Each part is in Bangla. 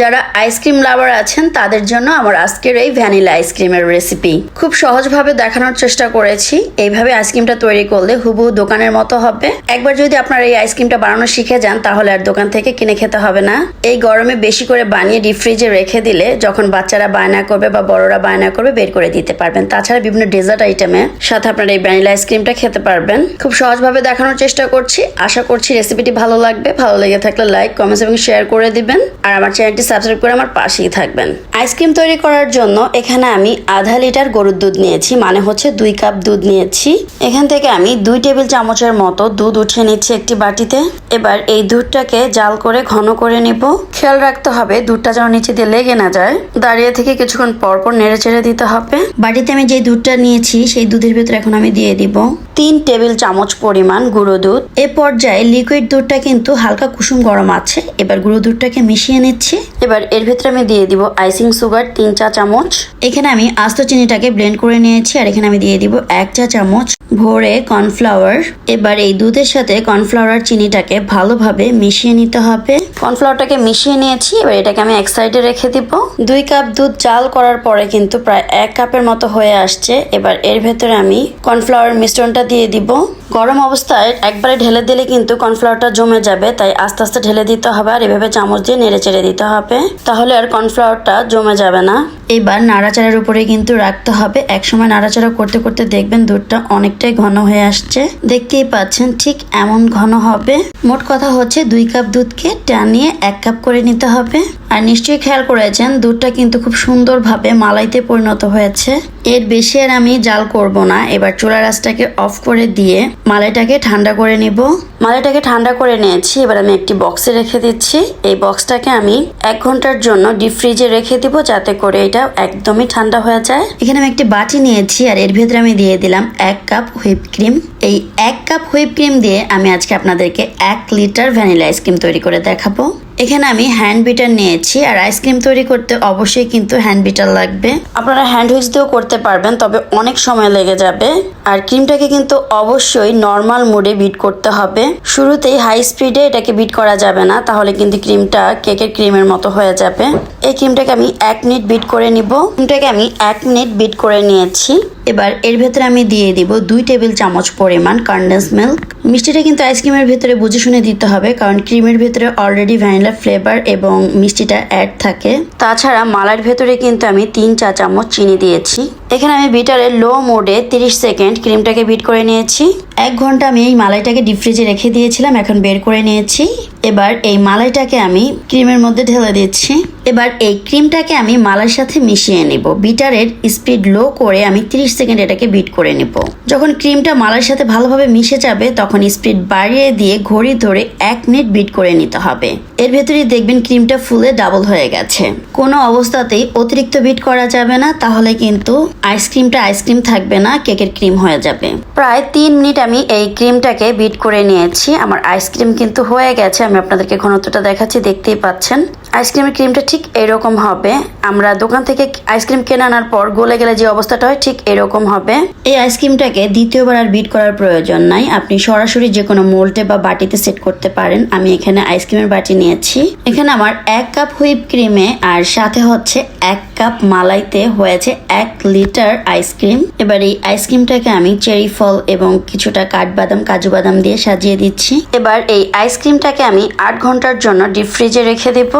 যারা আইসক্রিম লাভার আছেন, তাদের জন্য আমার আজকের এই ভ্যানিলা আইসক্রিমের রেসিপি খুব সহজভাবে দেখানোর চেষ্টা করেছি। এইভাবে আইসক্রিমটা তৈরি করলে হুবহু দোকানের মতো হবে। একবার যদি আপনারা এই আইসক্রিমটা বানানো শিখে যান, তাহলে আর দোকান থেকে কিনে খেতে হবে না। এই গরমে বেশি করে বানিয়ে ডিপ ফ্রিজে রেখে দিলে যখন বাচ্চারা বায়না করবে বা বড়রা বায়না করবে, বের করে দিতে পারবেন। তাছাড়া বিভিন্ন ডেজার্ট আইটেমে সাথে আপনারা এই ভ্যানিলা আইসক্রিমটা খেতে পারবেন। খুব সহজভাবে দেখানোর চেষ্টা করছি। আশা করছি রেসিপিটি ভালো লাগবে। ভালো লেগে থাকলে লাইক কমেন্টস এবং শেয়ার করে দিবেন। আর আমার চ্যানেলটি সাবস্ক্রাইব করে আমার পাশেই থাকবেন। আইসক্রিম তৈরি করার জন্য এখানে আমি আধা লিটার গরুর দুধ নিয়েছি মানে হচ্ছে দুই কাপ দুধ নিয়েছি। এখান থেকে আমি দুই টেবিল চামচের মতো দুধ উঠিয়ে নিচ্ছি একটি বাটিতে। এবার এই দুধটাকে জাল করে ঘন করে নিব। খেয়াল রাখতে হবে, দুধটা যেন নিচে দিয়ে লেগে না যায়। দাঁড়িয়ে থেকে কিছুক্ষণ পর পর নেড়ে চেড়ে দিতে হবে। বাটিতে আমি যে দুধটা নিয়েছি, সেই দুধের ভিতরে এখন আমি দিয়ে দিব। তিন টেবিল চামচ পরিমাণ গুঁড়ো দুধ। এ পর্যায়ে লিকুইড দুধটা কিন্তু হালকা কুসুম গরম আছে। এবার গুঁড়ো দুধটাকে মিশিয়ে নিচ্ছি। এবার এর ভিতরে আমি দিয়ে দিব আইসিং সুগার তিন চা চামচ। এখানে আমি আস্ত চিনিটাকে ব্লেন্ড করে নিয়েছি আর এখানে আমি দিয়ে দিব এক চা চামচ ভরে কর্নফ্লাওয়ার। এবার এই দুধের সাথে কর্নফ্লাওয়ার চিনিটাকে ভালোভাবে মিশিয়ে নিতে হবে। কর্নফ্লাওয়ারটাকে মিশিয়ে নিয়েছি। এবার এটাকে আমি এক সাইডে রেখে দিব। দুই কাপ দুধ জাল করার পরে কিন্তু প্রায় এক কাপের মতো হয়ে আসছে। এবার এর ভেতরে আমি কর্নফ্লাওয়ার মিশ্রণটা দিয়ে দিব। গরম অবস্থায় একবারে ঢেলে দিলে কিন্তু কর্নফ্লাওয়ারটা জমে যাবে, তাই আস্তে আস্তে ঢেলে দিতে হবে আর এভাবে চামচ দিয়ে নেড়ে চেড়ে দিতে হবে। তাহলে আর কর্নফ্লাওয়ারটা জমে যাবে না। এবার নাড়াচাড়ার উপরে কিন্তু রাখতে হবে। একসময় নাড়াচাড়া করতে করতে দেখবেন দুধটা অনেকটাই ঘন হয়ে আসছে। দেখতেই পাচ্ছেন ঠিক এমন ঘন হবে। মোট কথা হচ্ছে দুই কাপ দুধকে টানিয়ে এক কাপ করে নিতে হবে। আর নিশ্চয়ই খেয়াল করেছেন, দুধটা কিন্তু খুব সুন্দরভাবে মালাইতে পরিণত হয়েছে। এর বেশি আর আমি জাল করব না। এবার চুলা রাসটাকে অফ করে দিয়ে মালাইটাকে ঠান্ডা করে নিব। মালাইটাকে ঠান্ডা করে নিয়েছি। এবার আমি একটি বক্সে রেখে দিচ্ছি। এই বক্সটাকে আমি এক ঘণ্টার জন্য ডিপ ফ্রিজে রেখে দিব যাতে করে এটা একদমই ঠান্ডা হয়ে যায়। এখানে আমি একটি বাটি নিয়েছি আর এর ভিতরে আমি দিয়ে দিলাম এক কাপ হুইপ ক্রিম এই এক কাপ হুইপ ক্রিম দিয়ে আমি আজকে আপনাদেরকে এক লিটার ভ্যানিলা আইসক্রিম তৈরি করে দেখাবো। এখানে আমি হ্যান্ড বিটার নিয়েছি আর আইসক্রিম তৈরি করতে অবশ্যই কিন্তু হ্যান্ড বিটার লাগবে। আপনারা হ্যান্ড হুইচ দিয়েও করতে পারবেন, তবে অনেক সময় লেগে যাবে। আর ক্রিমটাকে কিন্তু অবশ্যই নর্মাল মোডে বিট করতে হবে। শুরুতেই হাই স্পিডে এটাকে বিট করা যাবে না, তাহলে কিন্তু ক্রিমটা কেকের ক্রিমের মতো হয়ে যাবে। এই ক্রিমটাকে আমি এক মিনিট বিট করে নিব। ক্রিমটাকে আমি এক মিনিট বিট করে নিয়েছি। এবার এর ভেতরে আমি দিয়ে দিব দুই টেবিল চামচ পরিমাণ কন্ডেন্স মিল্ক মিষ্টিটা কিন্তু আইসক্রিমের ভেতরে বুঝে শুনে দিতে হবে, কারণ ক্রিমের ভেতরে অলরেডি ভ্যানিলা ফ্লেভার এবং মিষ্টিটা অ্যাড থাকে। তাছাড়া মালার ভেতরে কিন্তু আমি তিন চা চামচ চিনি দিয়েছি। এখানে আমি বিটারের লো মোডে 30 সেকেন্ড ক্রিমটাকে বিট করে নিয়েছি। এক ঘণ্টা আমি এই মালাইটাকে ডিপ ফ্রিজে রেখে দিয়েছিলাম, এখন বের করে নিয়েছি। এবার এই মালাইটাকে আমি ক্রিমের মধ্যে ঢেলে দিচ্ছি। এবার এই ক্রিমটাকে আমি মালাইয়ের সাথে মিশিয়ে নেব। বিটারের স্পিড লো করে আমি 30 সেকেন্ড এটাকে বিট করে নেব। যখন ক্রিমটা মালাইয়ের সাথে ভালোভাবে মিশে যাবে, তখন স্পিড বাড়িয়ে দিয়ে ঘড়ি ধরে এক মিনিট বিট করে নিতে হবে। এর ভেতরে দেখবেন ক্রিমটা ফুলে ডাবল হয়ে গেছে। কোনো অবস্থাতেই অতিরিক্ত বিট করা যাবে না, তাহলে কিন্তু আইসক্রিমটা আইসক্রিম থাকবে না, কেকের ক্রিম হয়ে যাবে। প্রায় তিন মিনিট আমি এই ক্রিমটাকে বিট করে নিয়েছি। আমার আইসক্রিম কিন্তু হয়ে গেছে, আমি আপনাদেরকে ঘনত্বটা দেখাচ্ছি, দেখতেই পাচ্ছেন। আইসক্রিমের ক্রিমটা ঠিক এরকম হবে। আমরা দোকান থেকে আইসক্রিম কিনে আনার পর গলে গেলে যে অবস্থাটা হয়, ঠিক এরকম হবে। এই আইসক্রিমটাকে দ্বিতীয়বার আর বিট করার প্রয়োজন নাই। আপনি সরাসরি যে কোনো মোল্টে বা বাটিতে সেট করতে পারেন। আমি এখানে আইসক্রিমের বাটি নিয়েছি। এখানে আমার এক কাপ হুইপ ক্রিমে আর সাথে হচ্ছে এক কাপ মালাইতে হয়েছে এক লিটার আইসক্রিম এবার এই আইসক্রিমটাকে আমি চেরি ফল এবং কিছুটা কাঠবাদাম, কাজু বাদাম দিয়ে সাজিয়ে দিচ্ছি। এবার এই আইসক্রিমটাকে আমি আট ঘণ্টার জন্য ডিপ ফ্রিজে রেখে দেব।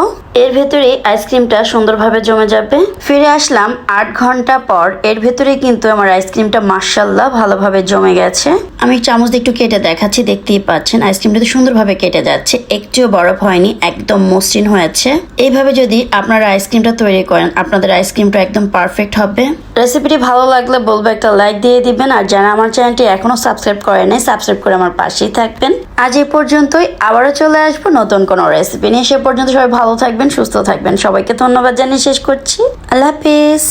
এর ভেতরে আইসক্রিমটা সুন্দরভাবে জমে যাবে। ফিরে আসলাম আট ঘণ্টা পর। এর ভেতরে কিন্তু আমার আইসক্রিমটা মার্শাল্লাহ ভালোভাবে জমে গেছে। আমি চামচ দিয়ে একটু কেটে দেখাচ্ছি, দেখতেই পাচ্ছেন। আইসক্রিমটা তো সুন্দরভাবে কেটে যাচ্ছে। একটিও বরফ হয়নি, একদম মসৃণ হয়েছে। এইভাবে যদি আপনারা আইসক্রিমটা তৈরি করেন, আপনাদের আইসক্রিমটা একদম পারফেক্ট হবে। রেসিপিটি ভালো লাগলে বলব একটা লাইক দিয়ে দিবেন, আর যারা আমার চ্যানেলটি এখনও সাবস্ক্রাইব করে নাই সাবস্ক্রাইব করে আমার পাশেই থাকবেন। আজ এই পর্যন্তই, আবারও চলে আসব নতুন কোনো রেসিপি নিয়ে। সে পর্যন্ত সবাই ভালো থাকবেন, সুস্থ থাকবেন। সবাইকে ধন্যবাদ জানিয়ে শেষ করছি। আল্লাহ হাফিজ।